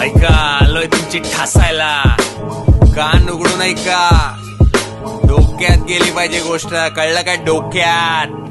ऐका आलोय तुमची ठासायला. कान उघडून ऐका. डोक्यात गेली पाहिजे गोष्ट. कळलं काय डोक्यात?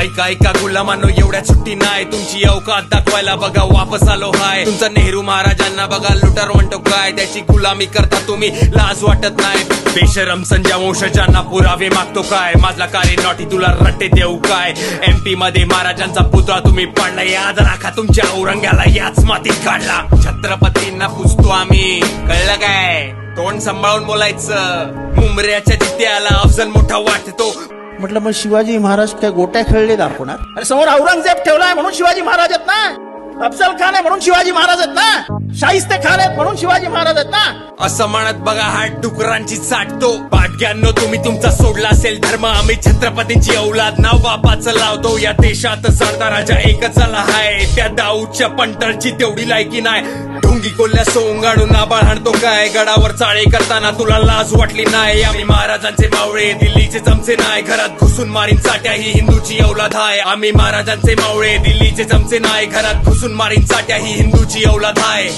ऐका ऐका गुलामांनो एवढ्या सुट्टी नाही. तुमची अवकात दाखवायला बघा वापस आलो हाय. तुमचा नेहरू महाराजांना बघा लुटार म्हणतो काय? त्याची गुलामी करता तुम्ही. लाज वाटत नाही. बेशरम संजय वंशजांना पुरावे मागतो काय? माझला कारे नॉटी तुला रट्टे देऊ काय? एमपी मध्ये महाराजांचा पुतळा तुम्ही पाडला. याद राखा तुमच्या औरंग्याला याच मातीत काढला. छत्रपतींना पुजतो आम्ही. कळलं काय? तोंड सांभाळून बोलायचं. मुंबऱ्याच्या जित्याला अफजल मोठा वाटतो. म्हटलं मग शिवाजी महाराज काय गोट्या खेळले दाखवणार अरे समोर औरंगजेब ठेवलाय म्हणून शिवाजी महाराज आहेत ना अफजल खान आहे म्हणून शिवाजी महाराज आहेत ना? शाहिस्ते खान आहेत म्हणून शिवाजी महाराज आहेत ना? असं म्हणत बघा हा डुकरांची चाटतो पाटग्यांनो तुम्ही तुमचा सोडला असेल धर्म. आम्ही छत्रपतींची औलाद नाव बापाचं लावतो. या देशात सरदार राजा एकच झाला हाय. त्या दाऊदच्या पंटरची तेवढी लायकी नाही. ढोंगी कोल्ल्या सोंगाडून आबाळ हाणतो काय? गडावर चाळे करताना तुला लाज वाटली नाही. आम्ही महाराजांचे मावळे दिल्लीचे चमचे नाही. घरात घुसून मारीन चाट्या ही हिंदूची औलाद आहे आम्ही महाराजांचे मावळे दिल्लीचे चमचे नाही. घरात घुसून मारीन चाट्या ही हिंदूची औलाद आहे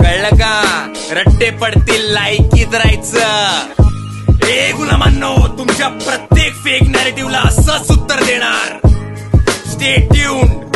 कळलं का? रट्टे पडतील लायकीत राहायचं ए गुलामांनो तुमच्या प्रत्येक फेक नॅरेटिव्हला असंच उत्तर देणार. Stay tune